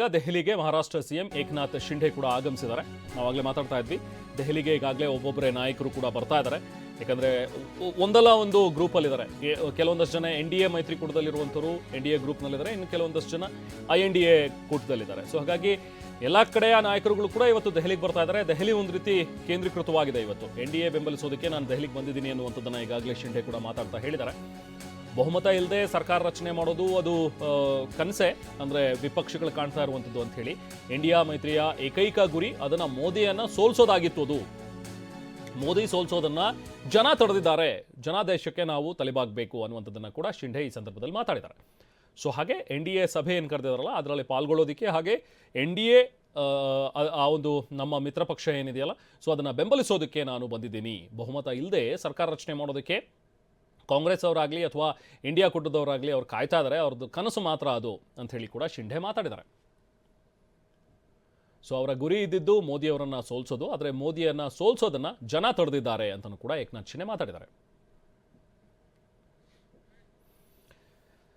ಈಗ ದೆಹಲಿಗೆ ಮಹಾರಾಷ್ಟ್ರ ಸಿಎಂ ಏಕನಾಥ್ ಶಿಂಡೆ ಕೂಡ ಆಗಮಿಸಿದ್ದಾರೆ. ನಾವಾಗಲೇ ಮಾತಾಡ್ತಾ ಇದ್ವಿ. ದೆಹಲಿಗೆ ಈಗಾಗಲೇ ಒಬ್ಬೊಬ್ಬರೇ ನಾಯಕರು ಕೂಡ ಬರ್ತಾ ಇದ್ದಾರೆ. ಯಾಕಂದ್ರೆ ಒಂದಲ್ಲ ಒಂದು ಗ್ರೂಪಲ್ಲಿದ್ದಾರೆ ಕೆಲವೊಂದಷ್ಟು ಜನ ಎನ್ ಡಿ ಎ ಮೈತ್ರಿಕೂಟದಲ್ಲಿರುವಂಥವ್ರು ಎನ್ ಡಿ ಎ ಗ್ರೂಪ್ನಲ್ಲಿದ್ದಾರೆ ಇನ್ನು ಕೆಲವೊಂದಷ್ಟು ಜನ ಐ ಎನ್ ಡಿ ಎ ಕೂಟದಲ್ಲಿದ್ದಾರೆ. ಸೊ ಹಾಗಾಗಿ ಎಲ್ಲ ಕಡೆಯ ನಾಯಕರುಗಳು ಕೂಡ ಇವತ್ತು ದೆಹಲಿಗೆ ಬರ್ತಾ ಇದ್ದಾರೆ. ದೆಹಲಿ ಒಂದು ರೀತಿ ಕೇಂದ್ರೀಕೃತವಾಗಿದೆ ಇವತ್ತು. ಎನ್ ಡಿ ಎ ಬೆಂಬಲಿಸೋದಕ್ಕೆ ನಾನು ದೆಹಲಿಗೆ ಬಂದಿದ್ದೀನಿ ಅನ್ನುವಂಥದ್ದನ್ನ ಈಗಾಗಲೇ ಶಿಂಡೆ ಕೂಡ ಮಾತಾಡ್ತಾ ಹೇಳಿದ್ದಾರೆ. ಬಹುಮತ ಇಲ್ಲದೆ ಸರ್ಕಾರ ರಚನೆ ಮಾಡೋದು ಅದು ಕನಸೆ, ಅಂದರೆ ವಿಪಕ್ಷಗಳು ಕಾಣ್ತಾ ಇರುವಂಥದ್ದು ಅಂತ ಹೇಳಿ. ಇಂಡಿಯಾ ಮೈತ್ರಿಯ ಏಕೈಕ ಗುರಿ, ಅದನ್ನು ಮೋದಿಯನ್ನು ಸೋಲ್ಸೋದಾಗಿತ್ತು ಅದು. ಮೋದಿ ಸೋಲ್ಸೋದನ್ನ ಜನ ತಡೆದಿದ್ದಾರೆ. ಜನಾದೇಶಕ್ಕೆ ನಾವು ತಲೆಬಾಗಬೇಕು ಅನ್ನುವಂಥದ್ದನ್ನು ಕೂಡ ಶಿಂಧೆ ಈ ಸಂದರ್ಭದಲ್ಲಿ ಮಾತಾಡಿದ್ದಾರೆ. ಸೊ ಹಾಗೆ ಎನ್ ಡಿ ಎ ಸಭೆ ಏನು ಕರೆದಿದಾರಲ್ಲ, ಅದರಲ್ಲಿ ಪಾಲ್ಗೊಳ್ಳೋದಕ್ಕೆ ಹಾಗೆ ಎನ್ ಡಿ ಎ, ಆ ಒಂದು ನಮ್ಮ ಮಿತ್ರ ಪಕ್ಷ ಏನಿದೆಯಲ್ಲ, ಸೊ ಅದನ್ನು ಬೆಂಬಲಿಸೋದಕ್ಕೆ ನಾನು ಬಂದಿದ್ದೀನಿ. ಬಹುಮತ ಇಲ್ಲದೆ ಸರ್ಕಾರ ರಚನೆ ಮಾಡೋದಕ್ಕೆ ಕಾಂಗ್ರೆಸ್ ಅವರಾಗಲಿ ಅಥವಾ ಇಂಡಿಯಾ ಕೂಟದವರಾಗಲಿ ಅವ್ರು ಕಾಯ್ತಾ ಇದ್ದಾರೆ ಅವ್ರದ್ದು ಕನಸು ಮಾತ್ರ ಅದು ಅಂತ ಹೇಳಿ ಕೂಡ ಶಿಂಡೆ ಮಾತಾಡಿದ್ದಾರೆ. ಸೊ ಅವರ ಗುರಿ ಇದ್ದಿದ್ದು ಮೋದಿಯವರನ್ನ ಸೋಲ್ಸೋದು, ಆದರೆ ಮೋದಿಯನ್ನ ಸೋಲ್ಸೋದನ್ನ ಜನ ತಡೆದಿದ್ದಾರೆ ಅಂತಲೂ ಕೂಡ ಏಕನಾಥ್ ಶಿಂಡೆ ಮಾತಾಡಿದ್ದಾರೆ.